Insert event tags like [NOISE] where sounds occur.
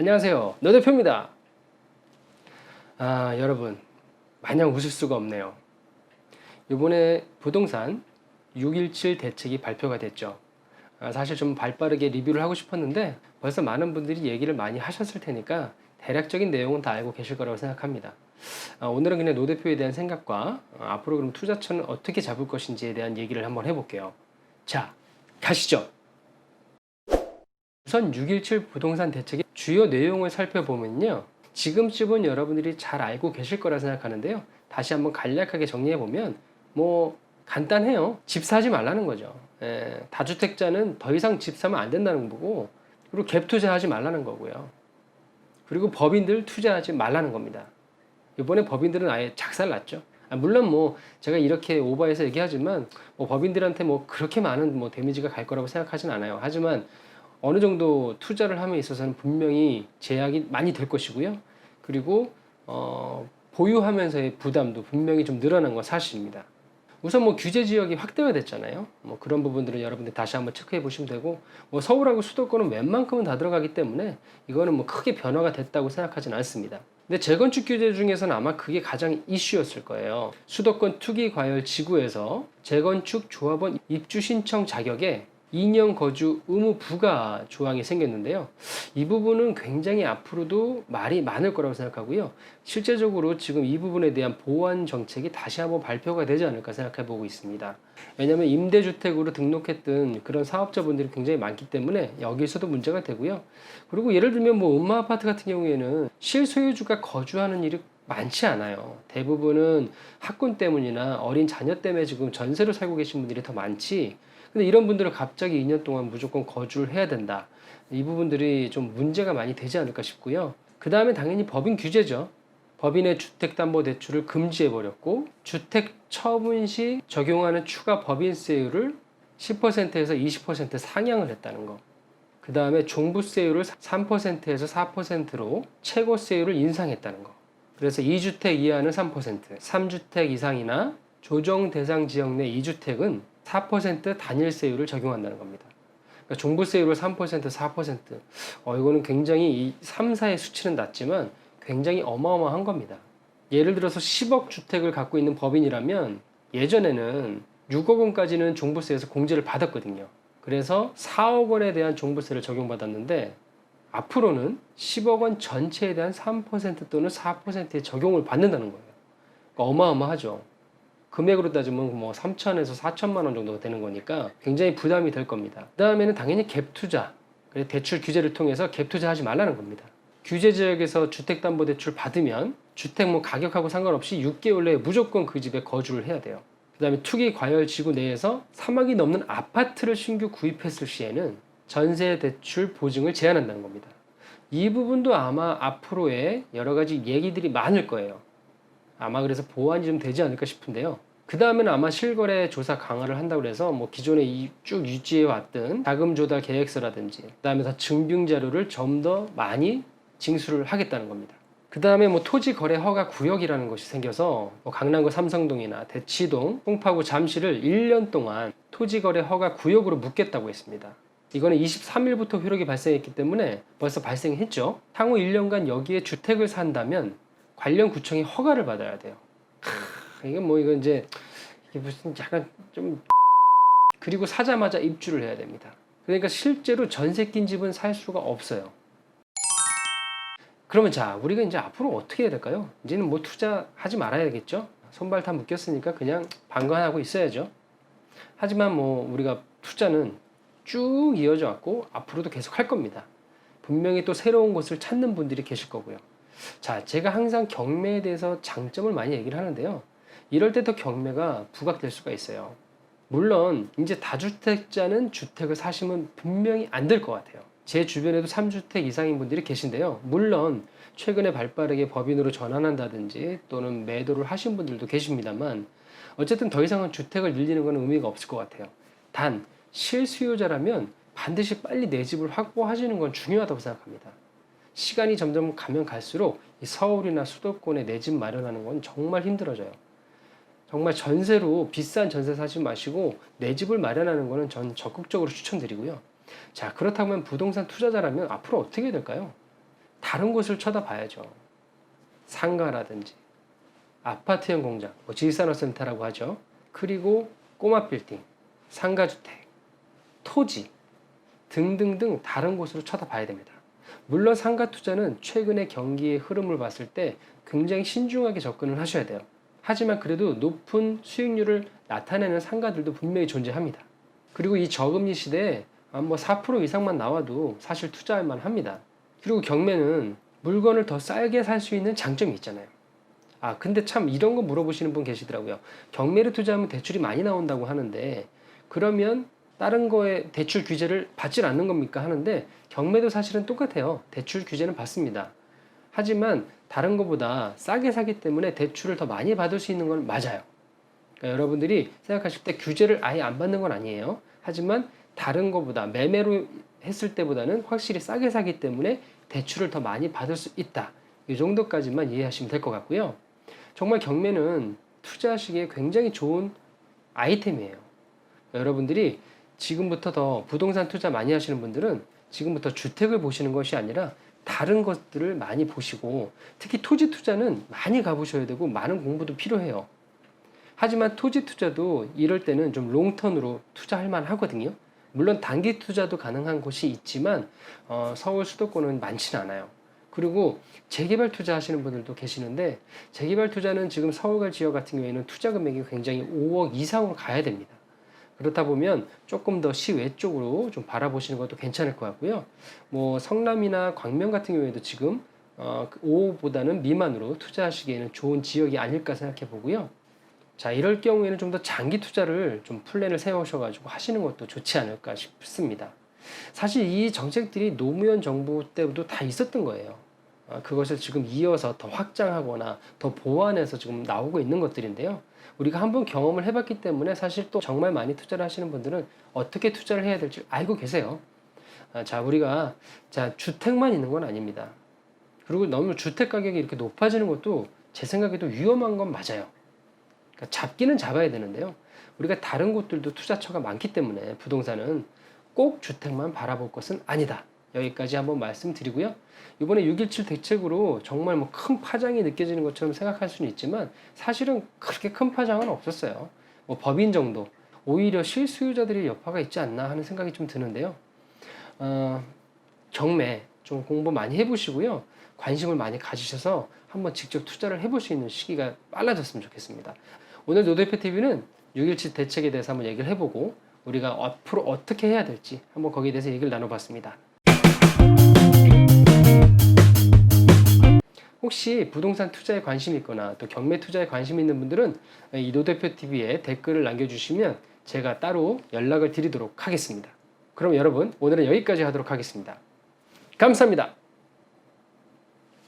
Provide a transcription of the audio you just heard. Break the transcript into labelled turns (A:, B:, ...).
A: 안녕하세요. 너 대표입니다. 아, 여러분. 마냥 웃을 수가 없네요. 이번에 부동산 617 대책이 발표가 됐죠. 아, 사실 좀 발빠르게 리뷰를 하고 싶었는데 벌써 많은 분들이 얘기를 많이 하셨을 테니까 대략적인 내용은 다 알고 계실 거라고 생각합니다. 아, 오늘은 그냥 노 대표에 대한 생각과 아, 앞으로 그럼 투자처는 어떻게 잡을 것인지에 대한 얘기를 한번 해볼게요. 자, 가시죠. 우선 617 부동산 대책의 주요 내용을 살펴보면요. 지금쯤은 여러분들이 잘 알고 계실 거라 생각하는데요. 다시 한번 간략하게 정리해 보면 뭐 간단해요. 집 사지 말라는 거죠. 예, 다주택자는 더 이상 집 사면 안 된다는 거고 그리고 갭 투자하지 말라는 거고요. 그리고 법인들 투자하지 말라는 겁니다. 이번에 법인들은 아예 작살 났죠. 아, 물론 뭐 제가 이렇게 오버해서 얘기하지만 뭐 법인들한테 뭐 그렇게 많은 뭐 데미지가 갈 거라고 생각하진 않아요. 하지만 어느 정도 투자를 함에 있어서는 분명히 제약이 많이 될 것이고요. 그리고 어, 보유하면서의 부담도 분명히 좀 늘어난 건 사실입니다. 우선 뭐 규제 지역이 확대가 됐잖아요. 뭐 그런 부분들은 여러분들 다시 한번 체크해 보시면 되고 뭐 서울하고 수도권은 웬만큼은 다 들어가기 때문에 이거는 뭐 크게 변화가 됐다고 생각하진 않습니다. 근데 재건축 규제 중에서는 아마 그게 가장 이슈였을 거예요. 수도권 투기 과열 지구에서 재건축 조합원 입주 신청 자격에 2년 거주 의무 부과 조항이 생겼는데요. 이 부분은 굉장히 앞으로도 말이 많을 거라고 생각하고요. 실제적으로 지금 이 부분에 대한 보완 정책이 다시 한번 발표가 되지 않을까 생각해 보고 있습니다. 왜냐하면 임대주택으로 등록했던 그런 사업자분들이 굉장히 많기 때문에 여기서도 문제가 되고요. 그리고 예를 들면 뭐 음마 아파트 같은 경우에는 실소유주가 거주하는 일이 많지 않아요. 대부분은 학군 때문이나 어린 자녀 때문에 지금 전세로 살고 계신 분들이 더 많지. 근데 이런 분들은 갑자기 2년 동안 무조건 거주를 해야 된다. 이 부분들이 좀 문제가 많이 되지 않을까 싶고요. 그 다음에 당연히 법인 규제죠. 법인의 주택담보대출을 금지해버렸고 주택 처분 시 적용하는 추가 법인세율을 10%에서 20% 상향을 했다는 거. 그 다음에 종부세율을 3%에서 4%로 최고세율을 인상했다는 거. 그래서 2주택 이하는 3%, 3주택 이상이나 조정 대상 지역 내 2주택은 4% 단일세율을 적용한다는 겁니다. 그러니까 종부세율을 3%, 4%. 어, 이거는 굉장히 이 3, 4의 수치는 낮지만 굉장히 어마어마한 겁니다. 예를 들어서 10억 주택을 갖고 있는 법인이라면 예전에는 6억 원까지는 종부세에서 공제를 받았거든요. 그래서 4억 원에 대한 종부세를 적용받았는데 앞으로는 10억 원 전체에 대한 3% 또는 4%의 적용을 받는다는 거예요. 그러니까 어마어마하죠. 금액으로 따지면 뭐 3천에서 4천만 원 정도가 되는 거니까 굉장히 부담이 될 겁니다. 그 다음에는 당연히 갭 투자, 대출 규제를 통해서 갭 투자하지 말라는 겁니다. 규제 지역에서 주택담보대출 받으면 주택 뭐 가격하고 상관없이 6개월 내에 무조건 그 집에 거주를 해야 돼요. 그 다음에 투기 과열 지구 내에서 3억이 넘는 아파트를 신규 구입했을 시에는 전세 대출 보증을 제한한다는 겁니다. 이 부분도 아마 앞으로의 여러 가지 얘기들이 많을 거예요. 아마 그래서 보완이 좀 되지 않을까 싶은데요. 그 다음에는 아마 실거래 조사 강화를 한다고 해서 뭐 기존에 이- 쭉 유지해 왔던 자금 조달 계획서라든지 그 다음에 더 증빙 자료를 좀 더 많이 징수를 하겠다는 겁니다. 그 다음에 뭐 토지 거래 허가 구역이라는 것이 생겨서 뭐 강남구 삼성동이나 대치동, 송파구 잠실을 1년 동안 토지 거래 허가 구역으로 묶겠다고 했습니다. 이거는 23일부터 효력이 발생했기 때문에 벌써 발생했죠. 향후 1년간 여기에 주택을 산다면 관련 구청이 허가를 받아야 돼요. 크, 이게 뭐 이거 이제 이게 무슨 약간 좀 [LAUGHS] 그리고 사자마자 입주를 해야 됩니다. 그러니까 실제로 전세 낀 집은 살 수가 없어요. 그러면 자, 우리가 이제 앞으로 어떻게 해야 될까요? 이제는 뭐 투자하지 말아야겠죠? 손발 다 묶였으니까 그냥 방관하고 있어야죠. 하지만 뭐 우리가 투자는 쭉 이어져 왔고 앞으로도 계속 할 겁니다. 분명히 또 새로운 곳을 찾는 분들이 계실 거고요. 자, 제가 항상 경매에 대해서 장점을 많이 얘기를 하는데요. 이럴 때 더 경매가 부각될 수가 있어요. 물론 이제 다주택자는 주택을 사시면 분명히 안 될 것 같아요. 제 주변에도 3주택 이상인 분들이 계신데요. 물론 최근에 발빠르게 법인으로 전환한다든지 또는 매도를 하신 분들도 계십니다만 어쨌든 더 이상은 주택을 늘리는 건 의미가 없을 것 같아요. 단 실수요자라면 반드시 빨리 내 집을 확보하시는 건 중요하다고 생각합니다. 시간이 점점 가면 갈수록 이 서울이나 수도권에 내 집 마련하는 건 정말 힘들어져요. 정말 전세로 비싼 전세 사지 마시고 내 집을 마련하는 거는 전 적극적으로 추천드리고요. 자, 그렇다면 부동산 투자자라면 앞으로 어떻게 될까요? 다른 곳을 쳐다봐야죠. 상가라든지 아파트형 공장, 뭐 지산업센터라고 하죠. 그리고 꼬마 빌딩, 상가주택, 토지 등등등 다른 곳으로 쳐다봐야 됩니다. 물론 상가 투자는 최근의 경기의 흐름을 봤을 때 굉장히 신중하게 접근을 하셔야 돼요. 하지만 그래도 높은 수익률을 나타내는 상가들도 분명히 존재합니다. 그리고 이 저금리 시대에 뭐 4% 이상만 나와도 사실 투자할 만합니다. 그리고 경매는 물건을 더 싸게 살 수 있는 장점이 있잖아요. 아, 근데 참 이런 거 물어보시는 분 계시더라고요. 경매를 투자하면 대출이 많이 나온다고 하는데 그러면 다른 거에 대출 규제를 받질 않는 겁니까? 하는데 경매도 사실은 똑같아요. 대출 규제는 받습니다. 하지만 다른 것보다 싸게 사기 때문에 대출을 더 많이 받을 수 있는 건 맞아요. 그러니까 여러분들이 생각하실 때 규제를 아예 안 받는 건 아니에요. 하지만 다른 것보다 매매로 했을 때보다는 확실히 싸게 사기 때문에 대출을 더 많이 받을 수 있다. 이 정도까지만 이해하시면 될 것 같고요. 정말 경매는 투자하시기에 굉장히 좋은 아이템이에요. 여러분들이 지금부터 더 부동산 투자 많이 하시는 분들은 지금부터 주택을 보시는 것이 아니라 다른 것들을 많이 보시고 특히 토지 투자는 많이 가보셔야 되고 많은 공부도 필요해요. 하지만 토지 투자도 이럴 때는 좀 롱턴으로 투자할 만 하거든요. 물론 단기 투자도 가능한 곳이 있지만 어, 서울 수도권은 많지는 않아요. 그리고 재개발 투자 하시는 분들도 계시는데 재개발 투자는 지금 서울과 지역 같은 경우에는 투자 금액이 굉장히 5억 이상으로 가야 됩니다. 그렇다 보면 조금 더 시외 쪽으로 좀 바라보시는 것도 괜찮을 것 같고요. 뭐 성남이나 광명 같은 경우에도 지금 어, 5보다는 미만으로 투자하시기에는 좋은 지역이 아닐까 생각해 보고요. 자, 이럴 경우에는 좀 더 장기 투자를 좀 플랜을 세우셔가지고 하시는 것도 좋지 않을까 싶습니다. 사실 이 정책들이 노무현 정부 때도 다 있었던 거예요. 아, 그것을 지금 이어서 더 확장하거나 더 보완해서 지금 나오고 있는 것들인데요. 우리가 한번 경험을 해봤기 때문에 사실 또 정말 많이 투자를 하시는 분들은 어떻게 투자를 해야 될지 알고 계세요. 아, 자, 우리가 자 주택만 있는 건 아닙니다. 그리고 너무 주택 가격이 이렇게 높아지는 것도 제 생각에도 위험한 건 맞아요. 그러니까 잡기는 잡아야 되는데요. 우리가 다른 곳들도 투자처가 많기 때문에 부동산은 꼭 주택만 바라볼 것은 아니다. 여기까지 한번 말씀드리고요. 이번에 6.17 대책으로 정말 뭐 큰 파장이 느껴지는 것처럼 생각할 수는 있지만 사실은 그렇게 큰 파장은 없었어요. 뭐 법인 정도. 오히려 실수요자들이 여파가 있지 않나 하는 생각이 좀 드는데요. 어, 경매 좀 공부 많이 해보시고요. 관심을 많이 가지셔서 한번 직접 투자를 해볼 수 있는 시기가 빨라졌으면 좋겠습니다. 오늘 노대표 TV는 6.17 대책에 대해서 한번 얘기를 해보고 우리가 앞으로 어떻게 해야 될지 한번 거기에 대해서 얘기를 나눠봤습니다. 혹시 부동산 투자에 관심이 있거나 또 경매 투자에 관심 있는 분들은 이 노대표 TV에 댓글을 남겨주시면 제가 따로 연락을 드리도록 하겠습니다. 그럼 여러분 오늘은 여기까지 하도록 하겠습니다. 감사합니다.